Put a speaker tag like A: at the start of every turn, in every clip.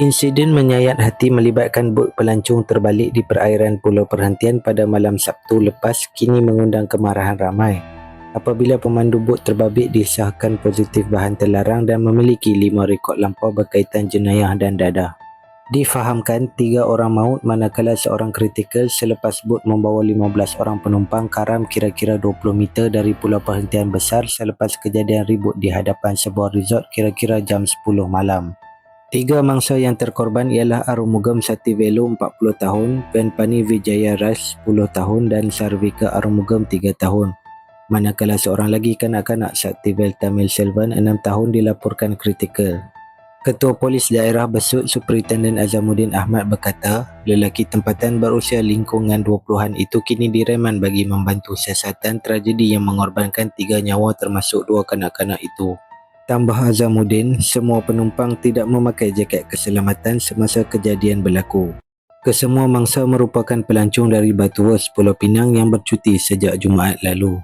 A: Insiden menyayat hati melibatkan bot pelancong terbalik di perairan Pulau Perhentian pada malam Sabtu lepas kini mengundang kemarahan ramai. Apabila pemandu bot terbabit disahkan positif bahan terlarang dan memiliki lima rekod lampau berkaitan jenayah dan dadah. Difahamkan tiga orang maut manakala seorang kritikal selepas bot membawa 15 orang penumpang karam kira-kira 20 meter dari pulau perhentian besar selepas kejadian ribut di hadapan sebuah resort kira-kira jam 10 malam. Tiga mangsa yang terkorban ialah Arumugam Sativelu 40 tahun, Venpani Vijaya Raj 10 tahun dan Sarvika Arumugam 3 tahun. Manakala seorang lagi kanak-kanak Saktivel Tamil Selvan 6 tahun dilaporkan kritikal. Ketua Polis Daerah Besut Superintendent Azamuddin Ahmad berkata, lelaki tempatan berusia lingkungan 20-an itu kini direman bagi membantu siasatan tragedi yang mengorbankan tiga nyawa termasuk dua kanak-kanak itu. Tambah Azamuddin, semua penumpang tidak memakai jaket keselamatan semasa kejadian berlaku. Kesemua mangsa merupakan pelancong dari Batuwas, Pulau Pinang yang bercuti sejak Jumaat lalu.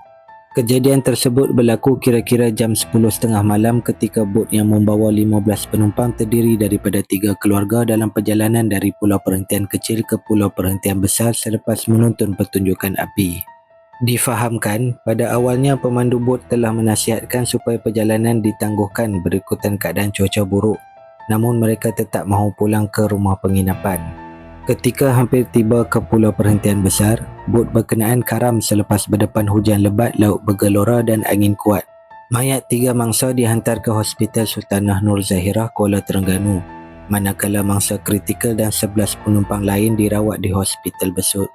A: Kejadian tersebut berlaku kira-kira jam 10.30 malam ketika bot yang membawa 15 penumpang terdiri daripada tiga keluarga dalam perjalanan dari pulau perhentian kecil ke pulau perhentian besar selepas menonton pertunjukan api. Difahamkan, pada awalnya pemandu bot telah menasihatkan supaya perjalanan ditangguhkan berikutan keadaan cuaca buruk. Namun mereka tetap mahu pulang ke rumah penginapan. Ketika hampir tiba ke pulau perhentian besar, bot berkenaan karam selepas berdepan hujan lebat, laut bergelora dan angin kuat. Mayat tiga mangsa dihantar ke Hospital Sultanah Nur Zahirah, Kuala Terengganu. Manakala mangsa kritikal dan 11 penumpang lain dirawat di Hospital Besut.